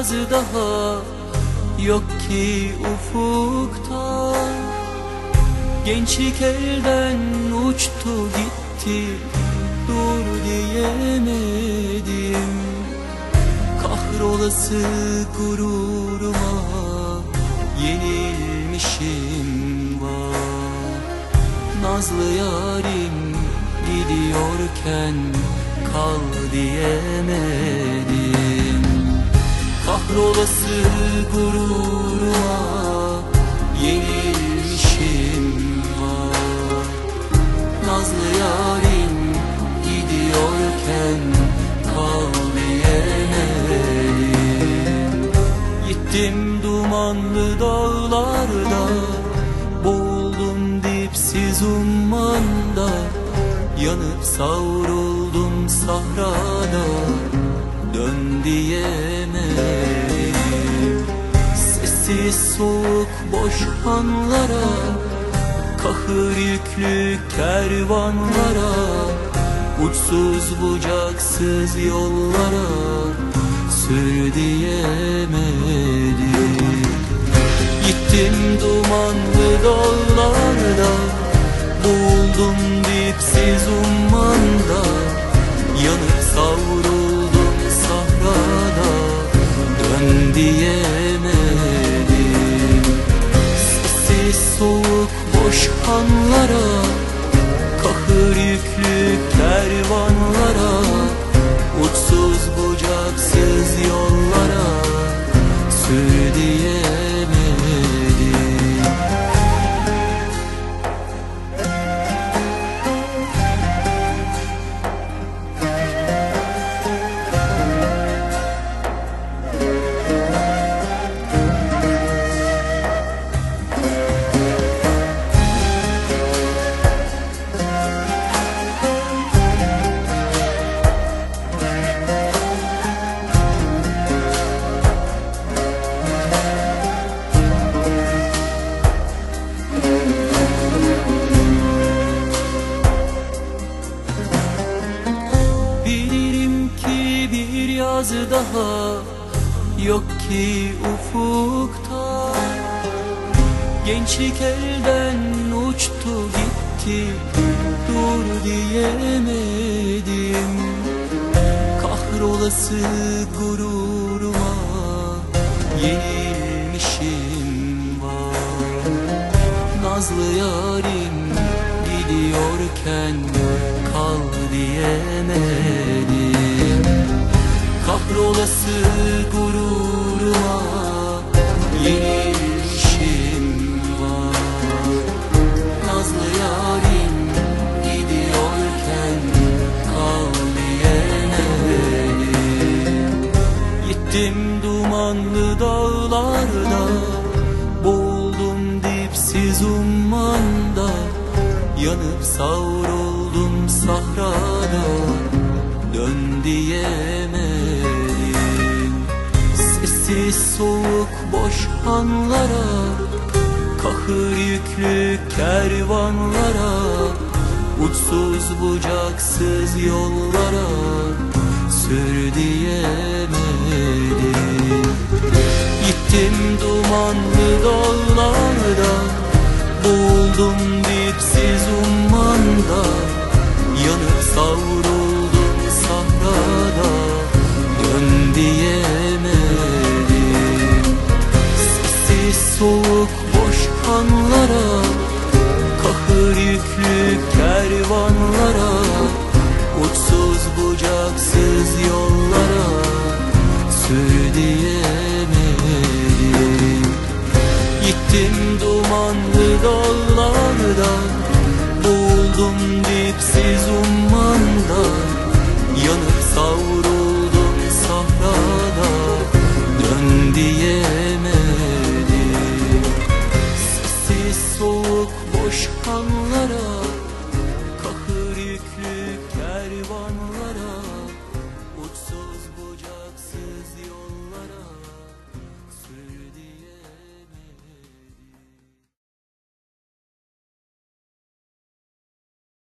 yaz daha Yok ki ufukta. Gençlik elden uçtu gitti Dur diyemedim. Kahrolası gururuma Yenilmişim var. Nazlı yarim gidiyorken kal diyemedim Kahrolası gururuma yenilmişim var. Nazlı yarim gidiyorken kal diyemedim Gittim dumanlı dağlarda Boğuldum dipsiz ummanda Yanıp savruldum sahrada Dön diyemedim Sessiz soğuk boş anlara Kahır yüklü kervanlara Uçsuz bucaksız yollara Sür diyemedim. Gittim dumanlı dağlarda Buldum dipsiz ummanda Yanıp savruldum sahrada. Dön diyemedim anlara bir yaz daha Yok ki ufukta. Gençlik elden uçtu gitti Dur diyemedim. Kahrolası gururuma Yenilmişim var. Nazlı yarim gidiyorken kal diyemedim Kahrolası gururuma yenilmişim var. Nazlı yarim gidiyorken kal diyemedim Gittim dumanlı dağlarda Boğuldum dipsiz ummanda Yanıp savruldum sahrada Dön diyemedim Sessiz soğuk boş anlara Kahır yüklü kervanlara Uçsuz bucaksız yollara Sür diyemedim. Gittim dumanlı dağlarda Buldum dipsiz ummanda Yanıp savruldum Gittim dumanlı dallarda Boğuldum dipsiz ummanda Yanıp savruldum sahrada Dön diyemedim. Sessiz soğuk boş hanlara